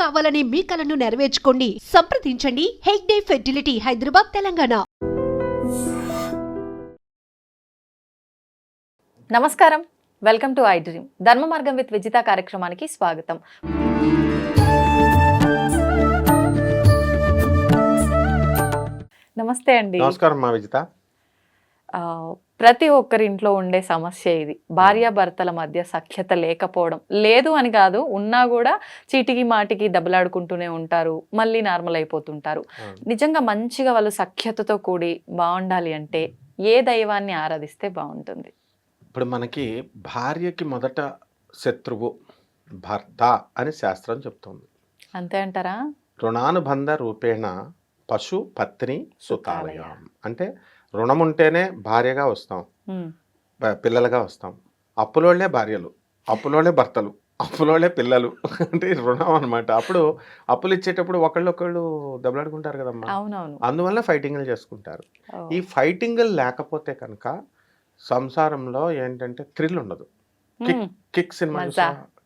కావాలనే మీ కలను నెరవేర్చుకోండి. సంప్రదించండి. హెగ్డే ఫెర్టిలిటీ హైదరాబాద్ తెలంగాణ. నమస్కారం. Welcome to I dream. Dharma Margam with Vijitha కార్యక్రమానికి స్వాగతం. నమస్తే అండి. నమస్కారం మా విజిత. ఆ, ప్రతి ఒక్కరి ఇంట్లో ఉండే సమస్య ఇది. భార్యాభర్తల మధ్య సఖ్యత లేకపోవడం. లేదు అని కాదు ఉన్నా కూడా చీటికి మాటికి దెబ్బలాడుకుంటూనే ఉంటారు మళ్ళీ నార్మల్ అయిపోతుంటారు. నిజంగా మంచిగా వాళ్ళు సఖ్యతతో కూడి బాగుండాలి అంటే ఏ దైవాన్ని ఆరాధిస్తే బాగుంటుంది? ఇప్పుడు మనకి భార్యకి మొదట శత్రువు భర్త అని శాస్త్రం చెప్తుంది. అంతే అంటారా? రుణానుబంధ రూపేణ పశు పత్ని సుతాలయం. అంటే రుణం ఉంటేనే భార్యగా వస్తాం. పిల్లలుగా వస్తాం. అప్పులోళ్ళే భార్యలు. అప్పులోళ్ళే భర్తలు. అప్పులోళ్ళే పిల్లలు. అంటే రుణం అనమాట అప్పుడు అప్పులు ఇచ్చేటప్పుడు ఒకళ్ళొకళ్ళు దెబ్బలాడుకుంటారు కదమ్మా. అవునవును. అందువల్ల ఫైటింగ్లు చేసుకుంటారు. ఈ ఫైటింగ్లు లేకపోతే కనుక సంసారంలో ఏంటంటే థ్రిల్ ఉండదు. Kick kick cinema?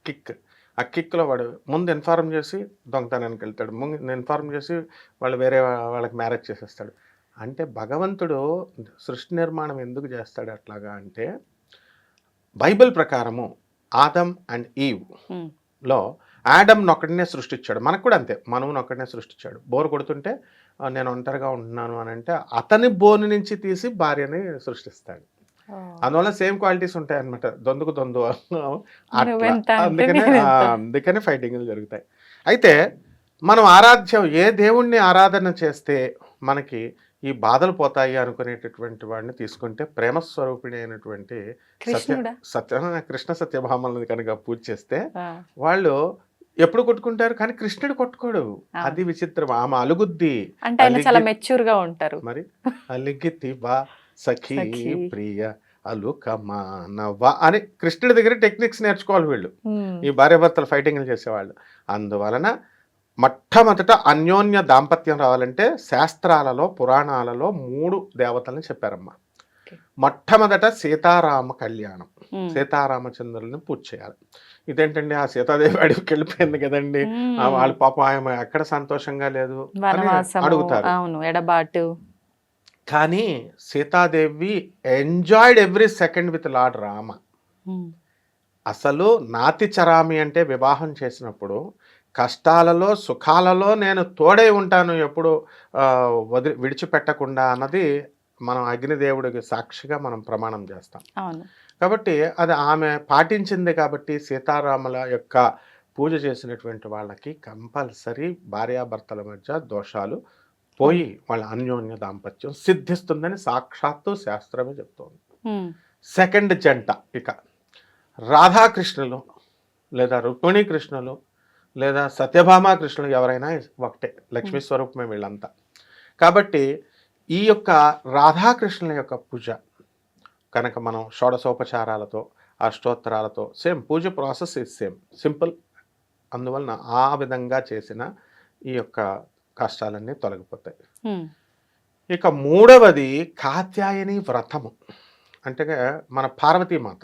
కిక్. ఆ కిక్లో వాడు ముందు ఇన్ఫార్మ్ చేసి దొంగతనానికి వెళ్తాడు. ముందు ఇన్ఫార్మ్ చేసి వాళ్ళు వేరే వాళ్ళకి మ్యారేజ్ చేసేస్తాడు. అంటే భగవంతుడు సృష్టి నిర్మాణం ఎందుకు చేస్తాడు అట్లాగా అంటే బైబిల్ ప్రకారము ఆదమ్ అండ్ ఈవ్లో యాడమ్ నొక్కడినే సృష్టించాడు. మనకు కూడా అంతే. మనవుని ఒక్కడినే సృష్టించాడు. బోర్ కొడుతుంటే "ఆ, నేను ఒంటరిగా ఉంటున్నాను అని అంటే అతని బోను నుంచి తీసి భార్యని సృష్టిస్తాడు. అందువల్ల సేమ్ క్వాలిటీస్ ఉంటాయి అనమాట దొందుకు దొందు అందుకనే అందుకనే ఫైటింగ్లు జరుగుతాయి. అయితే మనం ఆరాధ్యం ఏ దేవుణ్ణి ఆరాధన చేస్తే మనకి ఈ బాధలు పోతాయి అనుకునేటటువంటి వాడిని తీసుకుంటే ప్రేమ స్వరూపిణి అయినటువంటి సత్య సత్య కృష్ణ సత్యభామల్ని కనుక పూజ చేస్తే వాళ్ళు ఎప్పుడు కొట్టుకుంటారు? కానీ కృష్ణుడు కొట్టుకోడు. అది విచిత్రం. ఆమె అలుగుద్ది అంటే ఆయన చాలా మెచ్యూర్గా ఉంటారు. మరి అలిగితివా సఖీ సఖీ. ప్రియ అలుకమానవా అని కృష్ణుడి దగ్గర టెక్నిక్స్ నేర్చుకోవాలి వీళ్ళు. ఈ భార్యాభర్తలు ఫైటింగ్లు చేసేవాళ్ళు. అందువలన మొట్టమొదట అన్యోన్య దాంపత్యం రావాలంటే శాస్త్రాలలో పురాణాలలో మూడు దేవతల్ని చెప్పారమ్మా. మొట్టమొదట సీతారామ కళ్యాణం. సీతారామచంద్రుల్ని పూజ చేయాలి. ఇదేంటండి ఆ సీతాదేవి అడవికి వెళ్ళిపోయింది కదండి. వాళ్ళ పాపం ఆమె ఎక్కడ సంతోషంగా లేదు అడుగుతారు. అవును ఎడబాటు. కానీ Sitadevi enjoyed every second with lord Rama. అసలు నాతి చరామి అంటే వివాహం చేసినప్పుడు కష్టాలలో సుఖాలలో నేను తోడై ఉంటాను ఎప్పుడు వదిలి విడిచిపెట్టకుండా అన్నది మనం అగ్నిదేవుడికి సాక్షిగా మనం ప్రమాణం చేస్తాం. కాబట్టి అది ఆమె పాటించింది కాబట్టి సీతారాముల యొక్క పూజ చేసినటువంటి వాళ్ళకి కంపల్సరీ భార్యాభర్తల మధ్య దోషాలు పోయి వాళ్ళ అన్యోన్య దాంపత్యం సిద్ధిస్తుందని సాక్షాత్తు శాస్త్రమే చెప్తోంది. సెకండ్ జంట ఇక రాధాకృష్ణులు లేదా రుక్మిణీ కృష్ణులు లేదా సత్యభామ కృష్ణులు ఎవరైనా ఒకటే లక్ష్మీ స్వరూపమే వీళ్ళంతా. కాబట్టి ఈ యొక్క రాధాకృష్ణుల యొక్క పూజ కనుక మనం షోడశోపచారాలతో అష్టోత్తరాలతో same puja process is same. Simple. అందువలన ఆ విధంగా చేసిన ఈ యొక్క కష్టాలన్నీ తొలగిపోతాయి. ఇక మూడవది కాత్యాయని వ్రతము. అంటే మన పార్వతీమాత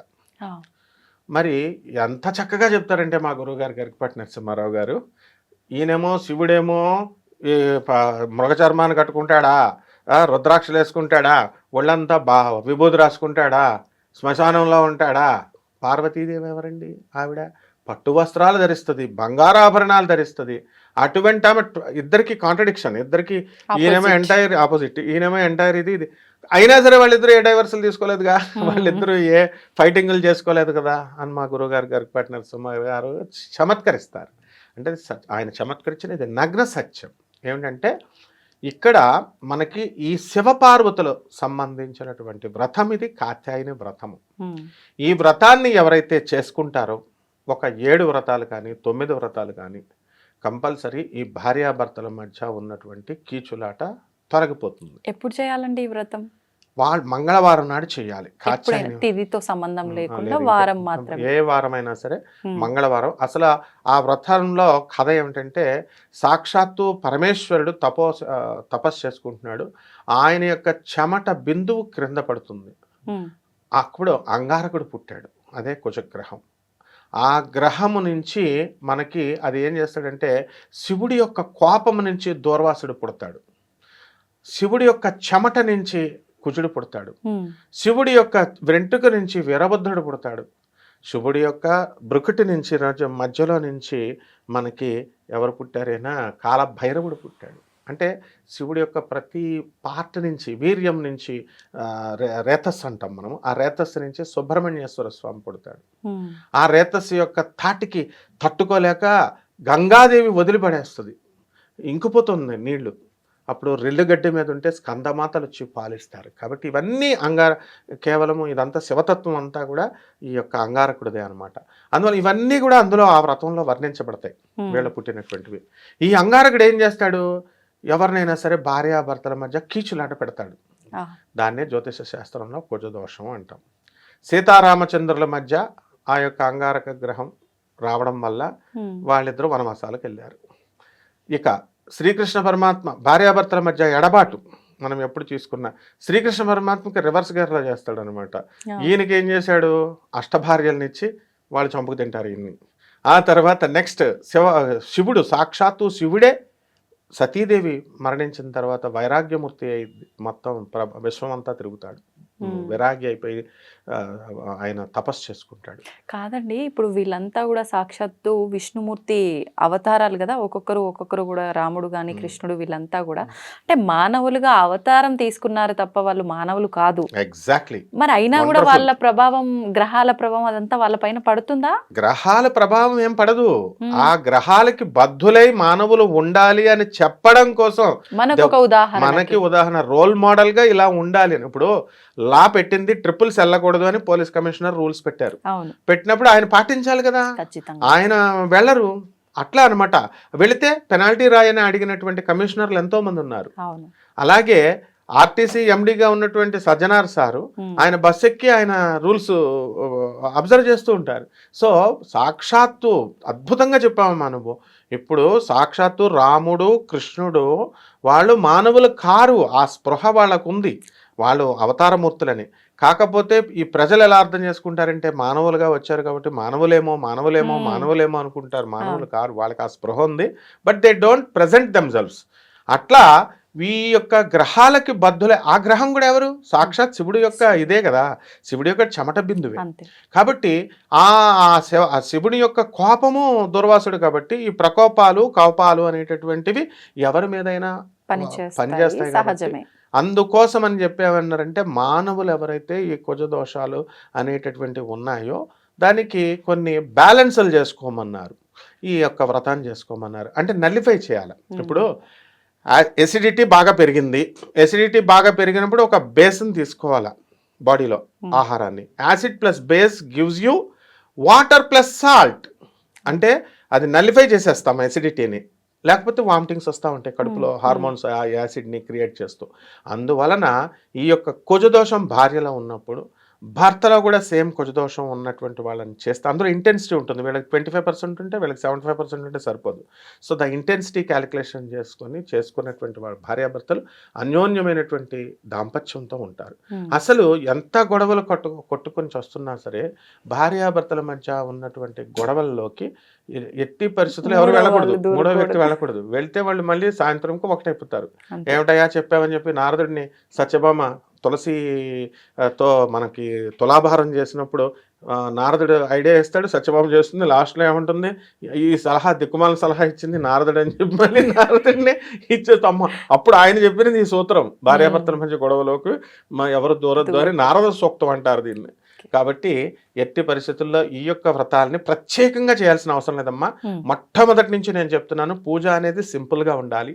మరి ఎంత చక్కగా చెప్తారంటే మా గురువుగారు గరికపాటి నరసింహారావు గారు ఈయనేమో శివుడేమో ఈ ప- మృగచర్మాన్ని కట్టుకుంటాడా రుద్రాక్షలు వేసుకుంటాడా ఒళ్ళంతా బా విభూతి రాసుకుంటాడా శ్మశానంలో ఉంటాడా పార్వతీదేవి ఎవరండి ఆవిడ? పట్టు వస్త్రాలు ధరిస్తుంది బంగారాభరణాలు ధరిస్తుంది అటువంటి ఆమె ఇద్దరికి కాంట్రడిక్షన్ ఇద్దరికి ఈయనేమో. ఎంటైర్ ఆపోజిట్ ఈయనేమో ఎంటైర్ ఇది ఇది. అయినా సరే వాళ్ళిద్దరు ఏ డైవర్సల్ తీసుకోలేదుగా? Hmm. వాళ్ళిద్దరూ ఏ ఫైటింగ్లు చేసుకోలేదు కదా? అని మా గురువుగారు గరికపాటి నరసింహ గారు చమత్కరిస్తారు. అంటే ఆయన చమత్కరించిన ఇది నగ్న సత్యం. ఏమిటంటే ఇక్కడ మనకి ఈ శివపార్వతులు సంబంధించినటువంటి వ్రతం ఇది కాత్యాయని వ్రతము. ఉమ్, ఈ వ్రతాన్ని ఎవరైతే చేసుకుంటారో ఒక ఏడు వ్రతాలు కానీ తొమ్మిది వ్రతాలు కానీ కంపల్సరీ ఈ భార్యాభర్తల మధ్య ఉన్నటువంటి కీచులాట తొలగిపోతుంది. ఎప్పుడు చేయాలండి ఈ వ్రతం? వాళ్ళు మంగళవారం నాడు చేయాలి. తిథితో సంబంధం లేకుండా వారం ఇంకా మాత్రమే ఏ వారమైనా సరే మంగళవారం. అసలు ఆ వ్రతంలో కథ ఏమిటంటే సాక్షాత్తు పరమేశ్వరుడు తపో తపస్సు చేసుకుంటున్నాడు. ఆయన యొక్క చెమట బిందువు క్రింద పడుతుంది. అప్పుడు అంగారకుడు పుట్టాడు. అదే కుజగ్రహం. ఆ గ్రహము నుంచి మనకి అది ఏం చేస్తాడంటే శివుడి యొక్క కోపము నుంచి దూర్వాసుడు పుడతాడు. శివుడి యొక్క చెమట నుంచి కుజుడు పుడతాడు. శివుడి యొక్క వెంట్రుక నుంచి వీరభద్రుడు పుడతాడు. శివుడి యొక్క బ్రుకుటి నుంచి రాజ మధ్యలో నుంచి మనకి ఎవరు పుట్టారైనా కాలభైరవుడు పుట్టాడు. అంటే శివుడి యొక్క ప్రతి పార్ట్ నుంచి వీర్యం నుంచి ఆ, రే- రేతస్సు అంటాం మనం ఆ రేతస్సు నుంచి సుబ్రహ్మణ్యేశ్వర స్వామి పుడతాడు. ఆ రేతస్సు యొక్క తాటికి తట్టుకోలేక గంగాదేవి వదిలిపడేస్తుంది. ఇంకిపోతుంది నీళ్ళు. అప్పుడు రెల్లుగడ్డి మీద ఉంటే స్కందమాతలు వచ్చి పాలిస్తారు. కాబట్టి ఇవన్నీ అంగార కేవలము ఇదంతా శివతత్వం అంతా కూడా ఈ యొక్క అంగారకుడిదే అనమాట అందువల్ల ఇవన్నీ కూడా అందులో ఆ వ్రతంలో వర్ణించబడతాయి. వీళ్ళ పుట్టినటువంటివి. ఈ అంగారకుడు ఏం చేస్తాడు? ఎవరినైనా సరే భార్యాభర్తల మధ్య కీచులాట పెడతాడు. దాన్నే జ్యోతిష శాస్త్రంలో కుజదోషం అంటాం. సీతారామచంద్రుల మధ్య ఆ యొక్క అంగారక గ్రహం రావడం వల్ల వాళ్ళిద్దరూ వనవాసాలకు వెళ్ళారు. ఇక శ్రీకృష్ణ పరమాత్మ భార్యాభర్తల మధ్య ఎడబాటు మనం ఎప్పుడు తీసుకున్న శ్రీకృష్ణ పరమాత్మకి రివర్స్ గేర్లో చేస్తాడు అనమాట ఈయనకి ఏం చేశాడు? అష్టభార్యలనిచ్చి వాళ్ళు చంపుకు తింటారు ఈయన్ని. ఆ తర్వాత నెక్స్ట్ శివ శివుడు సాక్షాత్తు శివుడే సతీదేవి మరణించిన తర్వాత వైరాగ్యమూర్తి అయి మొత్తం ప్ర విశ్వం అంతా తిరుగుతాడు Hmm. విరాగి అయిపోయి ఆయన తపస్సు చేసుకుంటాడు. కాదండి ఇప్పుడు వీళ్ళంతా కూడా సాక్షాత్తు విష్ణుమూర్తి అవతారాలు కదా ఒక్కొక్కరు ఒక్కొక్కరు కూడా రాముడు గాని ఉమ్. కృష్ణుడు వీళ్ళంతా కూడా. అంటే మానవులుగా అవతారం తీసుకున్నారు తప్ప వాళ్ళు మానవులు కాదు. ఎగ్జాక్ట్లీ మరి అయినా కూడా. వాళ్ళ ప్రభావం గ్రహాల ప్రభావం అదంతా వాళ్ళ పైన పడుతుందా? గ్రహాల ప్రభావం ఏం పడదు. ఆ గ్రహాలకి బద్ధులై మానవులు ఉండాలి అని చెప్పడం కోసం మనకు ఒక ఉదాహరణ మనకి ఉదాహరణ రోల్ మోడల్గా ఇలా ఉండాలి. అని ఇప్పుడు లా పెట్టింది ట్రిపుల్స్ వెళ్ళకూడదు అని పోలీస్ కమిషనర్ రూల్స్ పెట్టారు. పెట్టినప్పుడు ఆయన పాటించాలి కదా. ఆయన వెళ్ళరు. అట్లా అన్నమాట. వెళితే పెనాల్టీ రాయని అడిగినటువంటి కమిషనర్లు ఎంతో మంది ఉన్నారు. అలాగే ఆర్టీసీ ఎండిగా ఉన్నటువంటి సజ్జనార్ సారు ఆయన బస్ ఎక్కి ఆయన రూల్స్ అబ్జర్వ్ చేస్తూ ఉంటారు. సో సాక్షాత్తు అద్భుతంగా చెప్పామమ్మా నువ్వు. ఇప్పుడు సాక్షాత్తు రాముడు కృష్ణుడు వాళ్ళు మానవులు కారు ఆ స్పృహ వాళ్ళకు ఉంది వాళ్ళు అవతారమూర్తులని. కాకపోతే ఈ ప్రజలు ఎలా అర్థం చేసుకుంటారంటే మానవులుగా వచ్చారు కాబట్టి మానవులేమో మానవులేమో. మానవులేమో అనుకుంటారు. మానవులు కారు వాళ్ళకి ఆ స్పృహ ఉంది. But they don't present themselves అట్లా ఈ యొక్క గ్రహాలకి బద్ధులే. ఆ గ్రహం కూడా ఎవరు? సాక్షాత్ శివుడి యొక్క ఇదే కదా. శివుడి యొక్క చెమట బిందువే. కాబట్టి ఆ ఆ శివ ఆ శివుని యొక్క కోపము దుర్వాసుడు కాబట్టి ఈ ప్రకోపాలు కోపాలు అనేటటువంటివి ఎవరి మీదైనా పని పని చేస్తాయి చేస్తాయి కాబట్టి సహజమే. అందుకోసం అని చెప్పేమన్నారంటే మానవులు ఎవరైతే ఈ కుజ దోషాలు అనేటటువంటివి ఉన్నాయో దానికి కొన్ని బ్యాలెన్సులు చేసుకోమన్నారు. ఈ యొక్క వ్రతాన్ని చేసుకోమన్నారు. అంటే నల్లిఫై చేయాలి. ఇప్పుడు ఎసిడిటీ బాగా పెరిగింది. ఎసిడిటీ బాగా పెరిగినప్పుడు ఒక బేస్ని తీసుకోవాలి బాడీలో. ఆహారాన్ని. Acid plus base gives you water plus salt. అంటే అది నల్లిఫై చేసేస్తాం ఎసిడిటీని లేకపోతే వామిటింగ్స్ వస్తూ ఉంటాయి కడుపులో. హార్మోన్స్ యాసిడ్ని క్రియేట్ చేస్తూ అందువలన ఈ యొక్క కుజదోషం భార్యలో ఉన్నప్పుడు భర్తలో కూడా సేమ్ కుజదోషం ఉన్నటువంటి వాళ్ళని చేస్తే అందులో ఇంటెన్సిటీ ఉంటుంది. వీళ్ళకి ట్వంటీ ఫైవ్ పర్సెంట్ ఉంటే వీళ్ళకి సెవెంటీ ఫైవ్ పర్సెంట్ ఉంటే సరిపోదు. సో ద ఇంటెన్సిటీ క్యాలిక్యులేషన్ చేసుకొని చేసుకున్నటువంటి వాళ్ళ భార్యాభర్తలు అన్యోన్యమైనటువంటి దాంపత్యంతో ఉంటారు. ఉమ్, అసలు ఎంత గొడవలు కొట్టు కొట్టుకొని వస్తున్నా సరే భార్యాభర్తల మధ్య ఉన్నటువంటి గొడవల్లోకి ఎట్టి పరిస్థితుల్లో ఎవరు వెళ్ళకూడదు. వాళ్ళు మూడో వ్యక్తి. వెళ్ళకూడదు. వెళ్తే వాళ్ళు మళ్ళీ సాయంత్రంకి ఒకటైపోతారు. అంతే. ఏమిటయ్యా చెప్పావని చెప్పి నారదుడిని సత్యభామ తులసి ఆ, తో మనకి తులాభారం చేసినప్పుడు నారదుడు ఐడియా ఇస్తాడు సత్యభామ చేస్తుంది లాస్ట్లో ఏమంటుంది ఈ సలహా దిక్కుమాల సలహా ఇచ్చింది నారదుడు అని చెప్పి మళ్ళీ నారదుడిని ఇచ్చేస్తమ్మ అప్పుడు ఆయన చెప్పినది ఈ సూత్రం భార్యాభర్తల మధ్య గొడవలోకి మా ఎవరు దూర ద్వారా నారద సూక్తం అంటారు దీన్ని. కాబట్టి ఎట్టి పరిస్థితుల్లో ఈ యొక్క వ్రతాలని ప్రత్యేకంగా చేయాల్సిన అవసరం లేదమ్మా. మొట్టమొదటి నుంచి నేను చెప్తున్నాను పూజ అనేది సింపుల్గా ఉండాలి.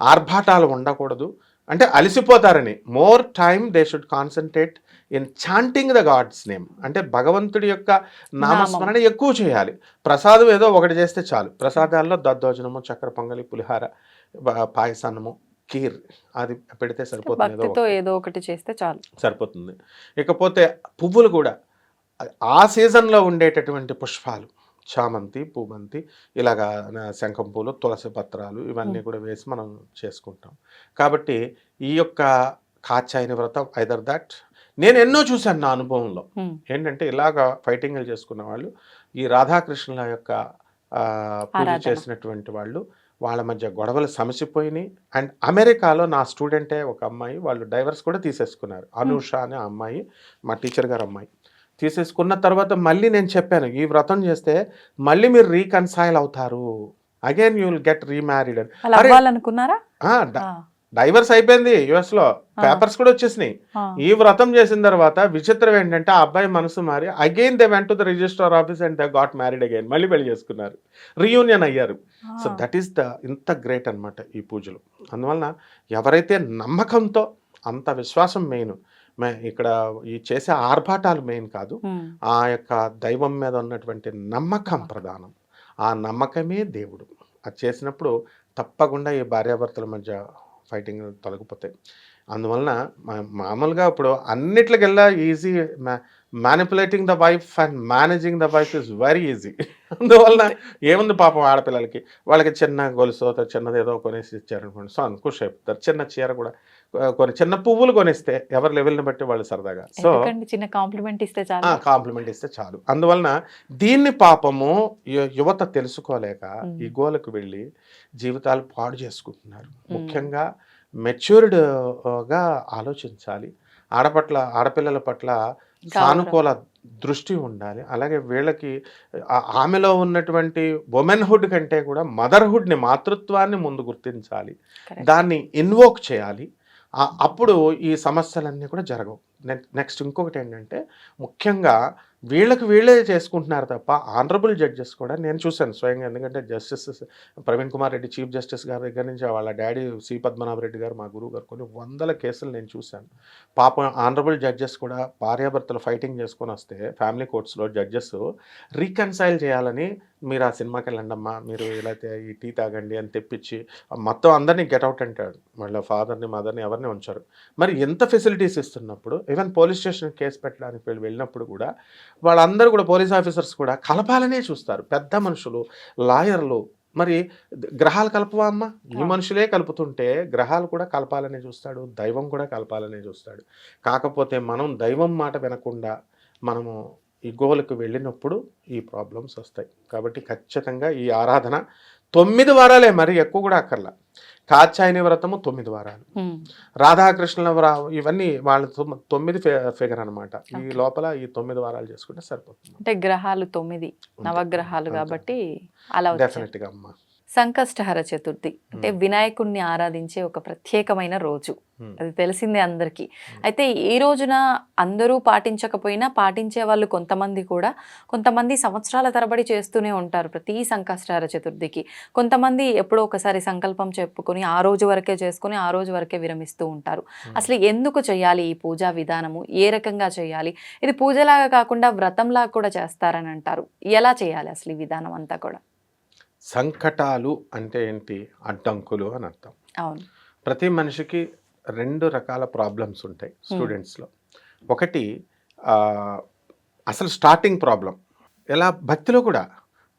ఆర్భాటాలు ఉండకూడదు. అంటే అలసిపోతారని. More time they should concentrate in chanting the god's name అంటే భగవంతుడి యొక్క నామస్మరణ ఎక్కువ చేయాలి. ప్రసాదం ఏదో ఒకటి చేస్తే చాలు. ప్రసాదాల్లో దద్దోజనము చక్కెర పొంగలి పులిహార పాయసాన్నము కీర్ అది పెడితే సరిపోతుంది ఏదో ఒకటి. చేస్తే చాలు. సరిపోతుంది. ఇకపోతే పువ్వులు కూడా ఆ సీజన్లో ఉండేటటువంటి పుష్పాలు చామంతి పూమంతి ఇలాగా శంఖం పూలు తులసి పత్రాలు ఇవన్నీ కూడా వేసి మనం చేసుకుంటాం. కాబట్టి ఈ యొక్క కాచాయని వ్రతం ఐదర్ దట్ నేను ఎన్నో చూశాను నా అనుభవంలో. ఏంటంటే ఇలాగా ఫైటింగ్లు చేసుకున్న వాళ్ళు ఈ రాధాకృష్ణుల యొక్క పూజ. చేసినటువంటి వాళ్ళు వాళ్ళ మధ్య గొడవలు సమసిపోయినాయి. అండ్ అమెరికాలో నా స్టూడెంటే ఒక అమ్మాయి వాళ్ళు డైవర్స్ కూడా తీసేసుకున్నారు. అనూష అనే అమ్మాయి మా టీచర్ గారు అమ్మాయి. తీసేసుకున్న తర్వాత మళ్ళీ నేను చెప్పాను ఈ వ్రతం చేస్తే మళ్ళీ మీరు రీకన్సైల్ అవుతారు. Again you will get remarried అని అలా అరే, అవ్వాలనుకున్నారా? ఆ, డ- డైవర్స్ అయిపోయింది యుఎస్లో. పేపర్స్ కూడా వచ్చేసినాయి. ఈ వ్రతం చేసిన తర్వాత విచిత్రం ఏంటంటే ఆ అబ్బాయి మనసు మారి again they went to the register office and they got married again మళ్ళీ పెళ్ళి చేసుకున్నారు. రీయూనియన్ అయ్యారు. సో దట్ ఈస్ ద ఇంత గ్రేట్ అన్నమాట ఈ పూజలు. అందువలన ఎవరైతే నమ్మకంతో అంత విశ్వాసం మెయిన్ ఇక్కడ ఈ చేసే ఆర్భాటాలు మెయిన్ కాదు. ఆ యొక్క దైవం మీద ఉన్నటువంటి నమ్మకం ప్రధానం. ఆ నమ్మకమే దేవుడు. అది చేసినప్పుడు తప్పకుండా ఈ భార్యాభర్తల మధ్య ఫైటింగ్ తొలగిపోతాయి. అందువలన మా- మామూలుగా ఇప్పుడు అన్నిట్లకెల్లా easy manipulating the wife and managing the wife is very easy అందువలన ఏముంది పాపం ఆడపిల్లలకి? వాళ్ళకి చిన్న గొలుసు చిన్నది ఏదో కొనేసి ఇచ్చారనుకోండి. సో అయిపోతారు. చిన్న చీర కూడా కొన్ని చిన్న పువ్వులు కొనిస్తే ఎవరి లెవెల్ని బట్టి వాళ్ళు సరదాగా. సో చిన్న కాంప్లిమెంట్ ఇస్తే చాలు. కాంప్లిమెంట్ ఇస్తే చాలు. అందువలన దీన్ని పాపము యువత తెలుసుకోలేక. ఈ గోలకు వెళ్ళి జీవితాలు పాడు చేసుకుంటున్నారు. ముఖ్యంగా మెచ్యూర్డ్గా ఆలోచించాలి. ఆడపట్ల ఆడపిల్లల పట్ల సానుకూల దృష్టి ఉండాలి. అలాగే వీళ్ళకి ఆమెలో ఉన్నటువంటి ఉమెన్హుడ్ కంటే కూడా మదర్హుడ్ని మాతృత్వాన్ని ముందు గుర్తించాలి. దాన్ని ఇన్వోక్ చేయాలి. అప్పుడు ఈ సమస్యలన్నీ కూడా జరగవు. నెక్స్ట్ ఇంకొకటి ఏంటంటే ముఖ్యంగా వీళ్ళకి వీళ్ళే చేసుకుంటున్నారు తప్ప ఆనరబుల్ జడ్జెస్ కూడా నేను చూశాను స్వయంగా. ఎందుకంటే justice Praveen Kumar Reddy chief justice గారి దగ్గర నుంచి వాళ్ళ డాడీ సి పద్మనాభ రెడ్డి గారు మా గురువు గారు కొన్ని వందల కేసులు నేను చూశాను. పాపం ఆనరబుల్ జడ్జెస్ కూడా భార్యాభర్తలు ఫైటింగ్ చేసుకొని వస్తే ఫ్యామిలీ కోర్ట్స్లో జడ్జెస్ రీకన్సైల్ చేయాలని మీరు ఆ సినిమాకి వెళ్ళండి అమ్మా మీరు ఇలా ఈ టీ తాగండి అని తెప్పించి మొత్తం అందరినీ గెట్అవుట్ అంటాడు. వాళ్ళ ఫాదర్ని మదర్ని ఎవరిని ఉంచారు. మరి ఎంత ఫెసిలిటీస్ ఇస్తున్నప్పుడు ఈవెన్ పోలీస్ స్టేషన్ కేసు పెట్టడానికి వీళ్ళు వెళ్ళినప్పుడు కూడా వాళ్ళందరూ కూడా పోలీస్ ఆఫీసర్స్ కూడా కలపాలనే చూస్తారు. పెద్ద మనుషులు లాయర్లు. మరి గ్రహాలు కలపవా అమ్మ? ఈ. మనుషులే కలుపుతుంటే గ్రహాలు కూడా కలపాలనే చూస్తాడు దైవం కూడా కలపాలనే చూస్తాడు. కాకపోతే మనం దైవం మాట వినకుండా మనము ఈ గోలకు వెళ్ళినప్పుడు ఈ ప్రాబ్లమ్స్ వస్తాయి. కాబట్టి ఖచ్చితంగా ఈ ఆరాధన తొమ్మిది వారాలే మరి ఎక్కువ కూడా అక్కర్లా కాచాయని వ్రతము తొమ్మిది వారాలు. రాధాకృష్ణుల ఇవన్నీ వాళ్ళ తొమ్- తొమ్మిది ఫిగర్ అనమాట ఈ. లోపల ఈ తొమ్మిది వారాలు చేసుకుంటే సరిపోతుంది అంటే గ్రహాలు తొమ్మిది నవగ్రహాలు. కాబట్టి అలా. డెఫినెట్గా అమ్మా సంకష్టహర చతుర్థి. అంటే Hmm. వినాయకుడిని ఆరాధించే ఒక ప్రత్యేకమైన రోజు. Hmm. అది తెలిసిందే అందరికీ. అయితే ఈ రోజున అందరూ పాటించకపోయినా పాటించే వాళ్ళు కొంతమంది కూడా కొంతమంది సంవత్సరాల తరబడి చేస్తూనే ఉంటారు ప్రతి సంకష్టహర చతుర్థికి. కొంతమంది ఎప్పుడో ఒకసారి సంకల్పం చెప్పుకొని ఆ రోజు వరకే చేసుకొని ఆ రోజు వరకే విరమిస్తూ ఉంటారు. అసలు ఎందుకు చేయాలి ఈ పూజా విధానము? ఏ రకంగా చేయాలి ఇది పూజలాగా కాకుండా వ్రతంలాగా కూడా చేస్తారని అంటారు. ఎలా చేయాలి అసలు ఈ విధానం అంతా కూడా? సంకటాలు అంటే ఏంటి? అడ్డంకులు అని అర్థం. అవును. ప్రతి మనిషికి రెండు రకాల ప్రాబ్లమ్స్ ఉంటాయి స్టూడెంట్స్లో. ఒకటి అసలు స్టార్టింగ్ ప్రాబ్లం ఎలా? భక్తిలో కూడా.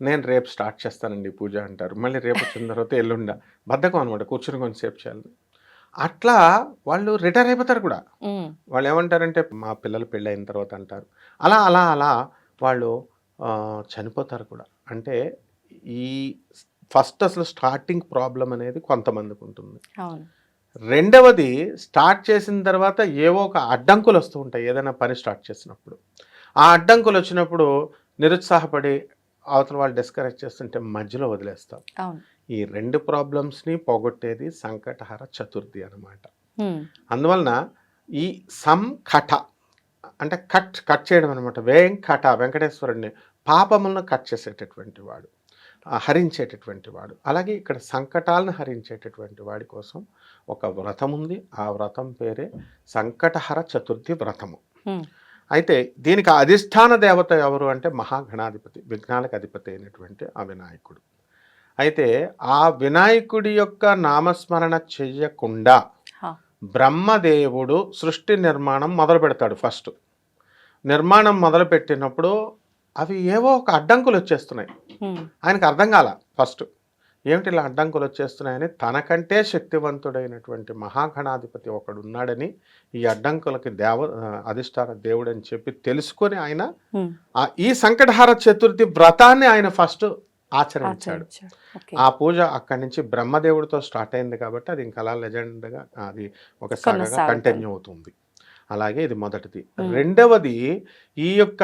నేను రేపు స్టార్ట్ చేస్తానండి పూజ అంటారు. మళ్ళీ రేపు వచ్చిన తర్వాత ఎల్లుండ. బద్ధకం అనమాట. కూర్చుని కొంచెంసేపు చేయాలి అట్లా వాళ్ళు రిటైర్ అయిపోతారు కూడా. వాళ్ళు ఏమంటారంటే మా పిల్లలు పెళ్ళి అయిన తర్వాత అంటారు. అలా అలా అలా వాళ్ళు చనిపోతారు కూడా. అంటే ఈ ఫస్ట్ అసలు స్టార్టింగ్ ప్రాబ్లం అనేది కొంతమందికి ఉంటుంది. రెండవది స్టార్ట్ చేసిన తర్వాత ఏవో ఒక అడ్డంకులు వస్తూ ఉంటాయి ఏదైనా పని స్టార్ట్ చేసినప్పుడు. ఆ అడ్డంకులు వచ్చినప్పుడు నిరుత్సాహపడి అవతల వాళ్ళు డిస్కరేజ్ చేస్తుంటే మధ్యలో వదిలేస్తాం. ఈ రెండు ప్రాబ్లమ్స్ని పోగొట్టేది సంకటహర చతుర్థి అన్నమాట. ఉమ్, అందువలన ఈ సంకట అంటే కట్ కట్ చేయడం అనమాట వెంకట వెంకటేశ్వరుడిని పాపములను కట్ చేసేటటువంటి వాడు. హరించేటటువంటి వాడు. అలాగే ఇక్కడ సంకటాలను హరించేటటువంటి వాడి కోసం ఒక వ్రతం ఉంది. ఆ వ్రతం పేరే సంకటహర చతుర్థి వ్రతము. అయితే దీనికి అధిష్టాన దేవత ఎవరు అంటే మహాగణాధిపతి విఘ్నాలకు అధిపతి అయినటువంటి ఆ వినాయకుడు. అయితే ఆ వినాయకుడి యొక్క నామస్మరణ చెయ్యకుండా బ్రహ్మదేవుడు సృష్టి నిర్మాణం మొదలు పెడతాడు ఫస్ట్. నిర్మాణం మొదలు పెట్టినప్పుడు అవి ఏవో ఒక అడ్డంకులు వచ్చేస్తున్నాయి. ఆయనకు అర్థం కాల ఫస్ట్. ఏమిటి ఇలా అడ్డంకులు వచ్చేస్తున్నాయని? తనకంటే శక్తివంతుడైనటువంటి మహాగణాధిపతి ఒకడు ఉన్నాడని ఈ అడ్డంకులకి దేవ అధిష్టాన దేవుడు అని చెప్పి తెలుసుకొని ఆయన ఈ సంకటహార చతుర్థి వ్రతాన్ని ఆయన ఫస్ట్ ఆచరించాడు. ఆ పూజ అక్కడి నుంచి బ్రహ్మదేవుడితో స్టార్ట్ అయింది కాబట్టి అది ఇంకా అలా లెజెండ్గా అది ఒక సాగగా. కంటిన్యూ అవుతుంది. అలాగే ఇది మొదటిది. రెండవది ఈ యొక్క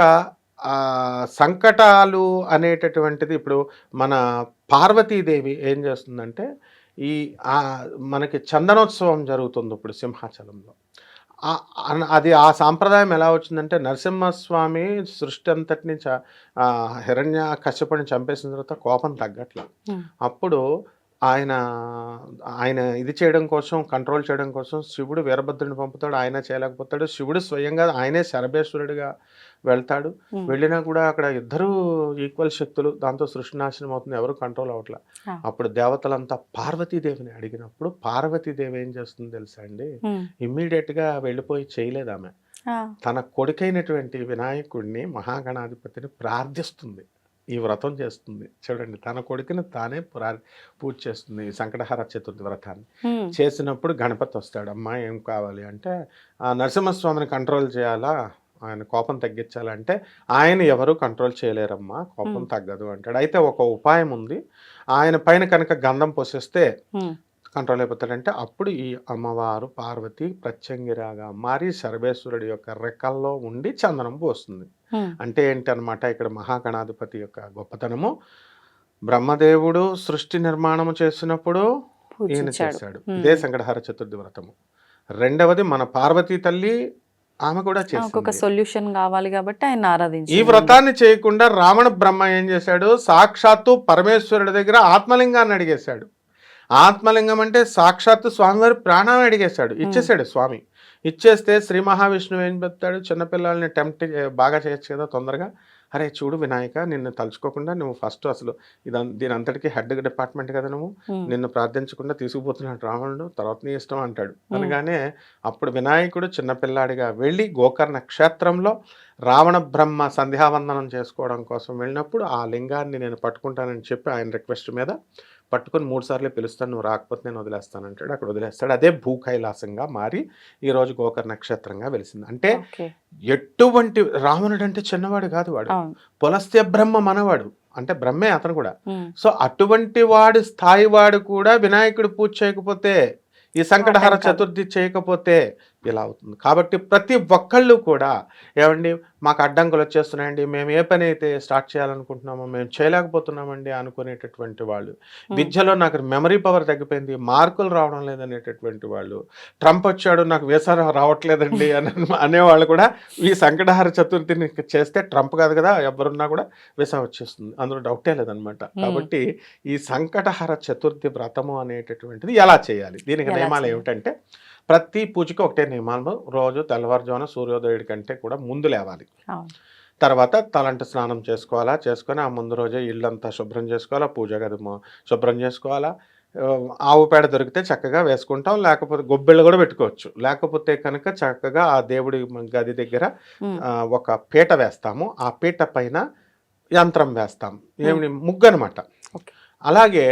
సంకటాలు అనేటటువంటిది ఇప్పుడు మన పార్వతీదేవి ఏం చేస్తుందంటే ఈ మనకి చందనోత్సవం జరుగుతుంది ఇప్పుడు సింహాచలంలో అది ఆ సాంప్రదాయం ఎలా వచ్చిందంటే నరసింహస్వామి సృష్టి అంతటిని చ హిరణ్య కశ్యపుని చంపేసిన తర్వాత కోపం తగ్గట్ల ఉమ్. అప్పుడు ఆయన ఆయన ఇది చేయడం కోసం కంట్రోల్ చేయడం కోసం శివుడు వీరభద్రుని పంపుతాడు ఆయన చేయలేకపోతాడు శివుడు స్వయంగా ఆయనే శరభేశ్వరుడిగా వెళ్తాడు. వెళ్ళినా కూడా అక్కడ ఇద్దరు ఈక్వల్ శక్తులు దాంతో సృష్టి నాశనం అవుతుంది ఎవరు కంట్రోల్ అవ్వట్లే. అప్పుడు దేవతలంతా పార్వతీదేవిని అడిగినప్పుడు పార్వతీదేవి ఏం చేస్తుంది తెలుసా అండి ఉమ్. ఇమ్మీడియట్గా వెళ్ళిపోయి చేయలేదు ఆమె. తన కొడుకైనటువంటి వినాయకుడిని మహాగణాధిపతిని ప్రార్థిస్తుంది ఈ వ్రతం చేస్తుంది చూడండి తన కొడుకుని తానే ప్రా పూజ చేస్తుంది సంకటహార చతుర్థి వ్రతాన్ని. చేసినప్పుడు గణపతి వస్తాడు అమ్మా ఏం కావాలి అంటే ఆ నరసింహస్వామిని కంట్రోల్ చేయాలా ఆయన కోపం తగ్గించాలంటే ఆయన ఎవరు కంట్రోల్ చేయలేరమ్మా కోపం. తగ్గదు అంటాడు అయితే ఒక ఉపాయం ఉంది ఆయన పైన కనుక గంధం పోసేస్తే. కంట్రోల్ అయిపోతాడంటే అప్పుడు ఈ అమ్మవారు పార్వతి ప్రత్యంగిరాగా మారి సర్వేశ్వరుడి యొక్క రెక్కల్లో ఉండి చందనం పోస్తుంది. అంటే ఏంటన్నమాట ఇక్కడ మహాగణాధిపతి యొక్క గొప్పతనము. బ్రహ్మదేవుడు సృష్టి నిర్మాణము చేసినప్పుడు ఈయన. చేశాడు. ఇదే సంకటహార చతుర్థి వ్రతము. రెండవది మన పార్వతీ తల్లి ఆమె కూడా చేసింది. సొల్యూషన్ కావాలి కాబట్టి ఆయన ఆరాధించారు ఈ వ్రతాన్ని చేయకుండా రావణ బ్రహ్మ ఏం చేశాడు? సాక్షాత్తు పరమేశ్వరుడి దగ్గర ఆత్మలింగాన్ని అడిగేశాడు. ఆత్మలింగం అంటే సాక్షాత్తు స్వామివారి ప్రాణాన్ని అడిగేశాడు. ఇచ్చేసాడు స్వామి. ఇచ్చేస్తే శ్రీ మహావిష్ణువు ఏం చెప్తాడు? చిన్నపిల్లల్ని టెంప్ట్ బాగా చేయొచ్చు కదా తొందరగా. అరే చూడు వినాయక నిన్ను తలుచుకోకుండా నువ్వు ఫస్ట్ అసలు ఇదం దీని అంతటికి హెడ్ డిపార్ట్మెంట్ కదా నువ్వు. నిన్ను ప్రార్థించకుండా తీసుకుపోతున్నాడు రావణుడు తర్వాత నీ ఇష్టం అంటాడు. అనగానే అప్పుడు వినాయకుడు చిన్నపిల్లాడిగా వెళ్ళి గోకర్ణ క్షేత్రంలో రావణ బ్రహ్మ సంధ్యావందనం చేసుకోవడం కోసం వెళ్ళినప్పుడు ఆ లింగాన్ని నేను పట్టుకుంటానని చెప్పి ఆయన రిక్వెస్ట్ మీద పట్టుకొని మూడు సార్లు పిలుస్తాను నువ్వు రాకపోతే నేను వదిలేస్తాను అంటాడు. అక్కడ వదిలేస్తాడు. అదే భూ కైలాసంగా మారి ఈ రోజు గోకర్ణ క్షేత్రంగా వెలిసింది. అంటే ఎటువంటి రావణుడు అంటే చిన్నవాడు కాదు వాడు. పులస్త్య బ్రహ్మ మనవాడు. అంటే బ్రహ్మే అతను కూడా. సో అటువంటి వాడు స్థాయి వాడు కూడా వినాయకుడు పూజ చేయకపోతే ఈ సంకటహార. చతుర్థి చేయకపోతే ఇలా అవుతుంది. కాబట్టి ప్రతి ఒక్కళ్ళు కూడా ఏమండి మాకు అడ్డంకులు వచ్చేస్తున్నాయండి మేము ఏ పని అయితే స్టార్ట్ చేయాలనుకుంటున్నామో మేము చేయలేకపోతున్నామండి అనుకునేటటువంటి వాళ్ళు. విద్యలో నాకు మెమరీ పవర్ తగ్గిపోయింది మార్కులు రావడం లేదనేటటువంటి వాళ్ళు ట్రంప్ వచ్చాడు నాకు వీసా రావట్లేదండి అని అనేవాళ్ళు కూడా ఈ సంకటహార చతుర్థిని చేస్తే ట్రంప్ కాదు కదా ఎవరున్నా కూడా వీసా వచ్చేస్తుంది. అందులో డౌటే లేదనమాట. కాబట్టి ఈ సంకటహార చతుర్థి వ్రతము అనేటటువంటిది ఎలా చేయాలి? దీనికి నియమాలు? ఏమిటంటే ప్రతి పూజకి ఒకటే నియమాలు. రోజు తెల్లవారుజామున సూర్యోదయుడి కంటే కూడా ముందు లేవాలి. తర్వాత తలంటి స్నానం చేసుకోవాలా? చేసుకొని ఆ ముందు రోజే ఇల్లంతా శుభ్రం చేసుకోవాలా? పూజ గది శుభ్రం చేసుకోవాలా? ఆవు పేడ దొరికితే చక్కగా వేసుకుంటాం. లేకపోతే గొబ్బెళ్ళు కూడా పెట్టుకోవచ్చు. లేకపోతే కనుక చక్కగా ఆ దేవుడి గది దగ్గర ఒక పీట వేస్తాము. ఆ పీట పైన యంత్రం వేస్తాం. ఏమి ముగ్గు అనమాట. అలాగే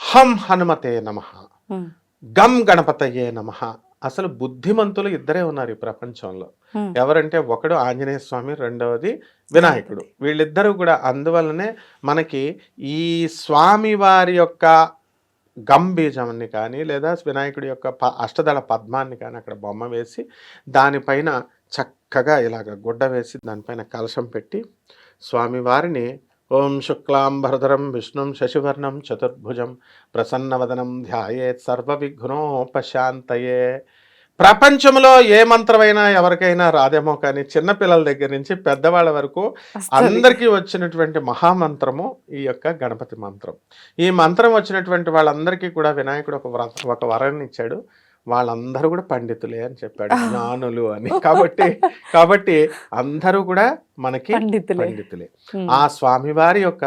హం హనుమతే నమ. గం గణపతయే నమ. అసలు బుద్ధిమంతులు ఇద్దరే ఉన్నారు ఈ ప్రపంచంలో. ఎవరంటే ఒకడు ఆంజనేయ స్వామి రెండవది వినాయకుడు. వీళ్ళిద్దరూ కూడా అందువల్లనే మనకి ఈ స్వామి వారి యొక్క గంబీజాన్ని కానీ లేదా వినాయకుడి యొక్క ప అష్టదళ పద్మాన్ని కానీ అక్కడ బొమ్మ వేసి దానిపైన చక్కగా ఇలాగ గుడ్డ వేసి దానిపైన కలశం పెట్టి స్వామివారిని ఓం శుక్లాంబరధరం విష్ణుం శశివర్ణం చతుర్భుజం ప్రసన్నవదనం ధ్యాయేత్ సర్వ విఘ్నోపశాంతయే ప్రపంచంలో ఏ మంత్రమైనా ఎవరికైనా రాదేమో కానీ చిన్నపిల్లల దగ్గర నుంచి పెద్దవాళ్ళ వరకు. అందరికీ వచ్చినటువంటి మహామంత్రము ఈ యొక్క గణపతి మంత్రం. ఈ మంత్రం వచ్చినటువంటి వాళ్ళందరికీ కూడా వినాయకుడు ఒక వ్రత ఒక వరాన్ని ఇచ్చాడు. వాళ్ళందరూ కూడా పండితులే అని చెప్పాడు. జ్ఞానులు అని. కాబట్టి కాబట్టి అందరూ కూడా మనకి పండితులే. ఆ స్వామివారి యొక్క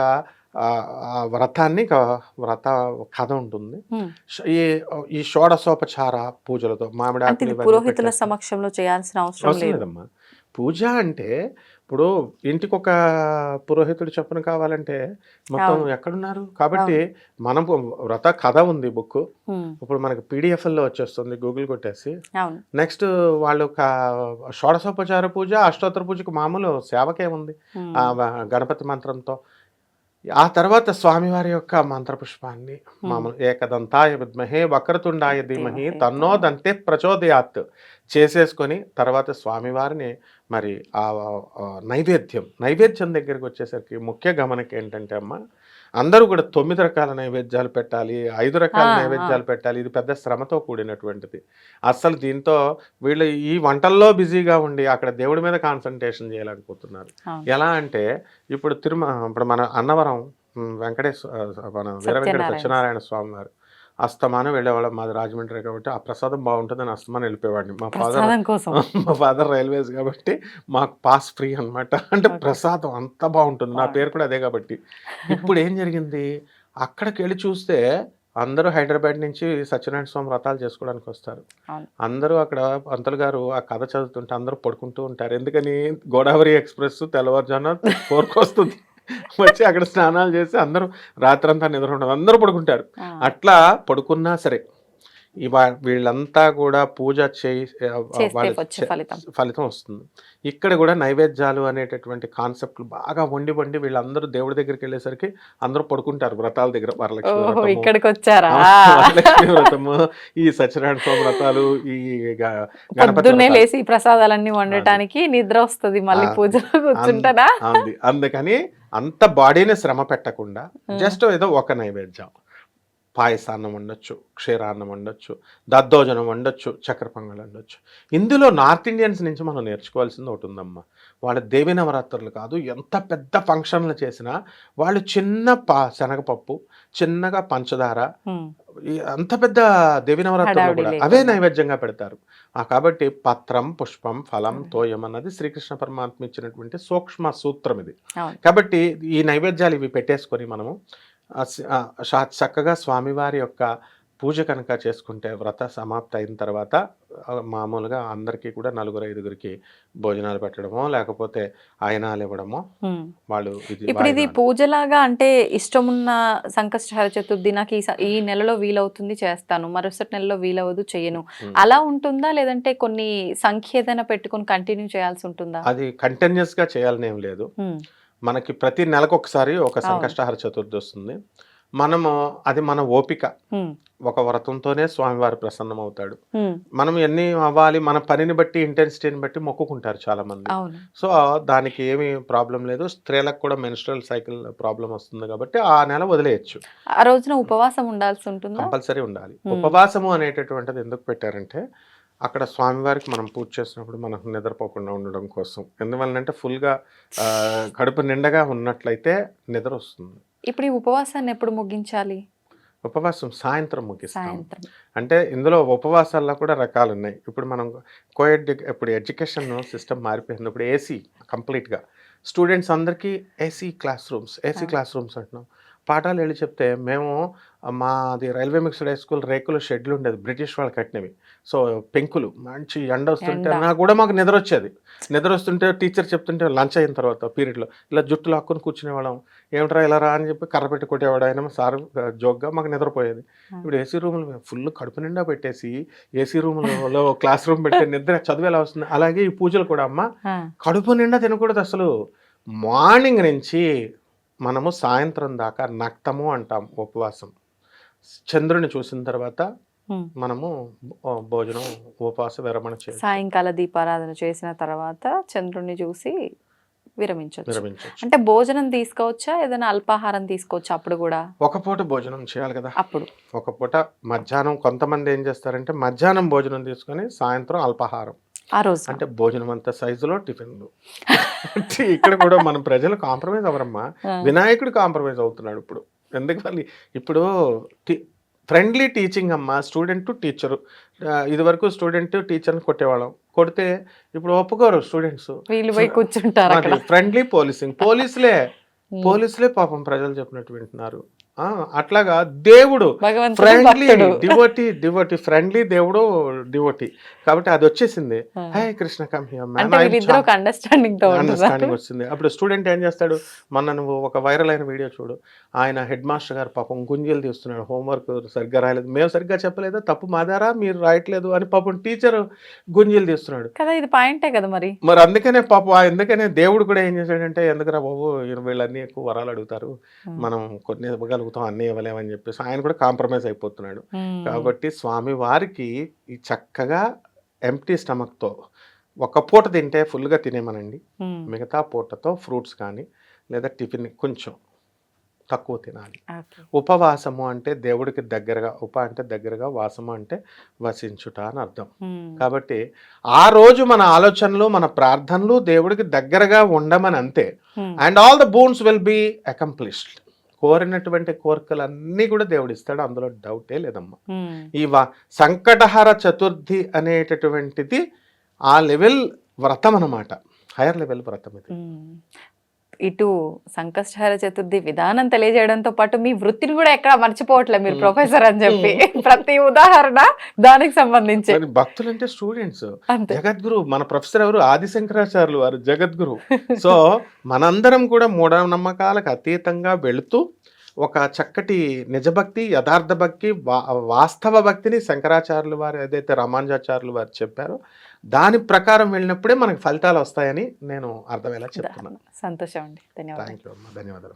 వ్రతాన్ని వ్రత కథ ఉంటుంది. ఈ ఈ షోడశోపచార పూజలతో మామిడి పురోహితుల. సమక్షంలో చేయాల్సిన అవసరం అవసరం లేదు. లేదమ్మా. పూజ అంటే ఇప్పుడు ఇంటికి ఒక పురోహితుడు చెప్పను కావాలంటే మొత్తం. ఎక్కడున్నారు? కాబట్టి మనం వ్రత కథ ఉంది బుక్ ఇప్పుడు మనకి పీడిఎఫ్లో వచ్చేస్తుంది గూగుల్ కొట్టేసి. నెక్స్ట్ వాళ్ళు షోడశోపచార పూజ అష్టోత్తర పూజకు మామూలు సేవకేముంది ఉమ్, ఆ గణపతి మంత్రంతో. ఆ తర్వాత స్వామివారి యొక్క మంత్రపుష్పాన్ని మామూలు ఏకదంతాయ విద్మహే వక్రతుండాయ ధీమహి ధీమహి. తన్నో దంతే ప్రచోదయాత్. చేసేసుకొని తర్వాత స్వామివారిని మరి ఆ నైవేద్యం నైవేద్యం దగ్గరికి వచ్చేసరికి ముఖ్య గమనిక ఏంటంటే అమ్మ అందరూ కూడా తొమ్మిది రకాల నైవేద్యాలు పెట్టాలి ఐదు రకాల. నైవేద్యాలు పెట్టాలి ఇది పెద్ద శ్రమతో కూడినటువంటిది అసలు దీంతో వీళ్ళు ఈ వంటల్లో బిజీగా ఉండి అక్కడ దేవుడి మీద కాన్సన్ట్రేషన్ చేయలేకపోతున్నారు అవును. ఎలా అంటే ఇప్పుడు తిరుమ ఇప్పుడు మన అన్నవరం వెంకటేశ్వర మన వీర వెంకట సత్యనారాయణ. సత్యనారాయణ స్వామి వారు అస్తమానం వెళ్ళేవాళ్ళం మాది రాజమండ్రి కాబట్టి ఆ ప్రసాదం బాగుంటుందని అస్తమానం వెళ్ళిపోయేవాడిని. మా ఫాదర్ కోసం. మా ఫాదర్ రైల్వేస్ కాబట్టి మాకు పాస్ ఫ్రీ అన్నమాట. అంటే. ప్రసాదం అంత బాగుంటుంది. నా బాగుంటుంది. పేరు కూడా అదే కాబట్టి. ఇప్పుడు ఏం జరిగింది? అక్కడికి వెళ్ళి చూస్తే అందరూ హైదరాబాద్ నుంచి సత్యనారాయణ స్వామి వ్రతాలు చేసుకోవడానికి వస్తారు. అందరూ అక్కడ పంతులు గారు ఆ కథ చదువుతుంటే అందరూ పడుకుంటూ ఉంటారు. ఎందుకని? గోదావరి ఎక్స్ప్రెస్ తెల్లవారుజామున ఫోర్కి వస్తుంది. వచ్చి అక్కడ స్నానాలు చేసి అందరూ రాత్రంతా నిద్ర ఉండదు. అందరూ పడుకుంటారు. అట్లా పడుకున్నా సరే వీళ్ళంతా కూడా పూజ చేయి ఫలితం. వస్తుంది. ఇక్కడ కూడా నైవేద్యాలు అనేటటువంటి కాన్సెప్ట్లు బాగా వండి వండి వీళ్ళందరూ దేవుడి దగ్గరికి వెళ్ళేసరికి అందరూ పడుకుంటారు వ్రతాల దగ్గర. వరలక్ష్మి ఇక్కడికి వచ్చారా వరలక్ష్మి వ్రతము ఈ సత్యనారాయణ స్వామి వ్రతాలు ఈ గణపతి పొద్దున్నే. లేసి ప్రసాదాలన్నీ వండటానికి నిద్ర వస్తుంది మళ్ళీ ఆ, పూజలో కూర్చుంటారా? అంది. అందుకని అంత బాడీని శ్రమ పెట్టకుండా. జస్ట్ ఏదో ఒక నైవేద్యం. పాయసాన్నం వండొచ్చు క్షీరాన్నం వండొచ్చు దద్దోజనం వండొచ్చు చక్కెర పొంగల్ వండొచ్చు. ఇందులో నార్త్ ఇండియన్స్ నుంచి మనం నేర్చుకోవాల్సింది ఒకటి ఉందమ్మా. వాళ్ళ దేవి నవరాత్రులు కాదు ఎంత పెద్ద ఫంక్షన్లు చేసినా వాళ్ళు చిన్న పా శనగపప్పు చిన్నగా పంచదార అంత పెద్ద దేవి నవరాత్రులు కూడా. అవే నైవేద్యంగా పెడతారు. కాబట్టి పత్రం పుష్పం ఫలం. తోయం అన్నది శ్రీకృష్ణ పరమాత్మ ఇచ్చినటువంటి సూక్ష్మ సూత్రం ఇది. కాబట్టి ఈ నైవేద్యాలు ఇవి పెట్టేసుకొని మనము చక్కగా స్వామివారి యొక్క పూజ కనుక చేసుకుంటే వ్రత సమాప్తి అయిన తర్వాత మామూలుగా అందరికీ కూడా నలుగురు ఐదుగురికి భోజనాలు పెట్టడమో లేకపోతే ఆయనాలు ఇవ్వడమో. వాళ్ళు ఇప్పుడు ఇది. పూజలాగా అంటే ఇష్టమున్న సంకష్టహర చతుర్థి నాకు ఈ నెలలో వీలవుతుంది చేస్తాను మరుసటి నెలలో వీలవదు చేయను. అలా ఉంటుందా లేదంటే కొన్ని సంఖ్య ఏదైనా పెట్టుకొని కంటిన్యూ చేయాల్సి ఉంటుందా అది కంటిన్యూస్గా చేయాలని ఏం లేదు మనకి ప్రతి నెలకు ఒకసారి ఒక. సంకష్టహార చతుర్థి వస్తుంది. మనము అది మన ఓపిక. ఒక వ్రతంతోనే స్వామివారు ప్రసన్నం అవుతాడు మనం ఎన్ని అవ్వాలి మన పనిని బట్టి ఇంటెన్సిటీని బట్టి మొక్కుకుంటారు చాలా మంది సో దానికి ఏమీ ప్రాబ్లం లేదు. స్త్రీలకు కూడా మెన్స్ట్రల్ సైకిల్ ప్రాబ్లం వస్తుంది కాబట్టి ఆ నెల వదిలేయచ్చు. ఆ రోజున ఉపవాసం ఉండాల్సి ఉంటుందా? కంపల్సరీ ఉండాలి. ఉపవాసము అనేటటువంటిది ఎందుకు పెట్టారంటే అక్కడ స్వామివారికి మనం పూజ చేసినప్పుడు మనకు నిద్రపోకుండా ఉండడం కోసం. ఎందువల్లంటే ఫుల్గా కడుపు నిండగా ఉన్నట్లయితే నిద్ర వస్తుంది. ఇప్పుడు ఈ ఉపవాసాన్ని ఎప్పుడు ముగించాలి? ఉపవాసం సాయంత్రం ముగిస్తాం. సాయంత్రం. అంటే ఇందులో ఉపవాసాల్లో కూడా రకాలు ఉన్నాయి. ఇప్పుడు మనం కోఎడ్ ఇప్పుడు ఎడ్యుకేషన్ సిస్టమ్ మారిపోయింది. ఇప్పుడు ఏసీ కంప్లీట్గా. స్టూడెంట్స్ అందరికీ AC classrooms AC. Classrooms అంటున్నాం. పాఠాలు వెళ్ళి చెప్తే మేము మాది రైల్వే మిక్స్డ్ హై స్కూల్ రేకులు షెడ్లు ఉండేది బ్రిటిష్ వాళ్ళు కట్టినవి. సో పెంకులు మంచి ఎండ. వస్తుంటే. నాకు కూడా మాకు నిద్ర వచ్చేది నిద్ర వస్తుంటే టీచర్ చెప్తుంటే లంచ్ అయిన తర్వాత పీరియడ్లో ఇలా జుట్టు లాక్కొని కూర్చునేవాళ్ళం. ఏమిట్రా ఇలా రా అని చెప్పి కర్ర పెట్టి కొట్టేవాడు ఆయన సార్ జోక్గా మాకు నిద్రపోయేది. ఇప్పుడు ఏసీ రూమ్లు ఫుల్ కడుపు నిండా పెట్టేసి ఏసీ రూమ్లో క్లాస్ రూమ్ పెట్టి నిద్ర చదువు ఎలా వస్తుంది? అలాగే ఈ పూజలు కూడా అమ్మ కడుపు నిండా తినకూడదు అసలు. మార్నింగ్ నుంచి మనము సాయంత్రం దాకా నక్తము అంటాం ఉపవాసం. చంద్రుని చూసిన తర్వాత. మనము భోజనం ఉపవాస విరమణ చేయాలి సాయంకాల దీపారాధన చేసిన తర్వాత చంద్రుణ్ణి చూసి విరమించవచ్చు అంటే భోజనం తీసుకోవచ్చా? ఏదైనా అల్పాహారం తీసుకోవచ్చా అప్పుడు కూడా? ఒక పూట భోజనం చేయాలి కదా. అప్పుడు. ఒక పూట మధ్యాహ్నం కొంతమంది ఏం చేస్తారంటే మధ్యాహ్నం భోజనం తీసుకొని సాయంత్రం అల్పాహారం. ఆ రోజు. అంటే భోజనం అంత సైజులో టిఫిన్లు. ఇక్కడ కూడా మన ప్రజలు కాంప్రమైజ్ అవ్వరమ్మా. వినాయకుడు కాంప్రమైజ్ అవుతున్నాడు ఇప్పుడు. ఎందుకు వాళ్ళు ఇప్పుడు ఫ్రెండ్లీ టీచింగ్ అమ్మా స్టూడెంట్ టు టీచరు. ఇది వరకు స్టూడెంట్ టీచర్ని కొట్టేవాళ్ళం. కొడితే ఇప్పుడు ఒప్పుకోరు స్టూడెంట్స్. కూర్చుంటారు ఫ్రెండ్లీ పోలీసింగ్ పోలీసులే. పోలీసులే పాపం ప్రజలు చెప్పినట్టు వింటున్నారు. అట్లాగా దేవుడు ఫ్రెండ్లీ డివోటీ డివోటీ ఫ్రెండ్లీ దేవుడు డివోటీ కాబట్టి అది వచ్చేసింది. హే కృష్ణ అండర్స్టాండింగ్ అండర్స్టాండింగ్ వచ్చింది. అప్పుడు స్టూడెంట్ ఏం చేస్తాడు? మొన్న నువ్వు ఒక వైరల్ అయిన వీడియో చూడు. ఆయన హెడ్ మాస్టర్ గారు పాపం గుంజలు తీస్తున్నాడు. హోంవర్క్ సరిగ్గా రాయలేదు. మేము సరిగ్గా చెప్పలేదా? తప్పు మాదారా? మీరు రాయట్లేదు అని పాపం టీచర్ గుంజలు తీస్తున్నాడు. కదా ఇది పాయింటే కదా మరి? మరి అందుకనే పాపం ఎందుకనే దేవుడు కూడా ఏం చేశాడంటే ఎందుకురా బాబు వీళ్ళన్నీ ఎక్కువ వరాలు అడుగుతారు. మనం కొన్ని ఇవ్వగలుగుతాం. అన్నీ ఇవ్వలేమని చెప్పేసి ఆయన కూడా కాంప్రమైజ్ అయిపోతున్నాడు. కాబట్టి స్వామి వారికి ఈ చక్కగా ఎంటీ స్టమక్తో ఒక పూట తింటే ఫుల్గా తినేమనండి. మిగతా పూటతో ఫ్రూట్స్ కానీ లేదా టిఫిన్ కొంచెం తక్కువ తినాలి. ఉపవాసము అంటే దేవుడికి దగ్గరగా ఉప అంటే దగ్గరగా వాసము అంటే వసించుట అని అర్థం. కాబట్టి ఆ రోజు మన ఆలోచనలు మన ప్రార్థనలు దేవుడికి దగ్గరగా ఉండమని అంతే. And all the boons will be accomplished కోరినటువంటి కోరికలన్నీ కూడా దేవుడు ఇస్తాడు అందులో డౌటే లేదమ్మా. ఈ సంకటహార చతుర్థి అనేటటువంటిది ఆ లెవెల్ వ్రతం అన్నమాట హైయర్ లెవెల్ వ్రతం ఇది. ఇటు సంకష్టహార చతుర్థి విధానం తెలియజేయడంతో పాటు మీ వృత్తిని కూడా ఎక్కడ మర్చిపోవట్లేదు మీరు. ప్రొఫెసర్ అని చెప్పి. ప్రతి ఉదాహరణ దానికి సంబంధించి. భక్తులు అంటే స్టూడెంట్స్. జగద్గురు మన ప్రొఫెసర్ ఎవరు? ఆదిశంకరాచార్యులు వారు జగద్గురు. సో మనందరం కూడా మూఢనమ్మకాలకు అతీతంగా వెళుతూ ఒక చక్కటి నిజభక్తి యథార్థ భక్తి వా- వాస్తవ భక్తిని శంకరాచార్యులు వారు ఏదైతే రామానుజాచార్యులు వారు చెప్పారో దాని ప్రకారం వెళ్ళినప్పుడే మనకు ఫలితాలు వస్తాయని నేను అర్థమయ్యేలా చెప్తున్నాను. సంతోషం అండి. ధన్యవాదాలు. ధన్యవాదాలు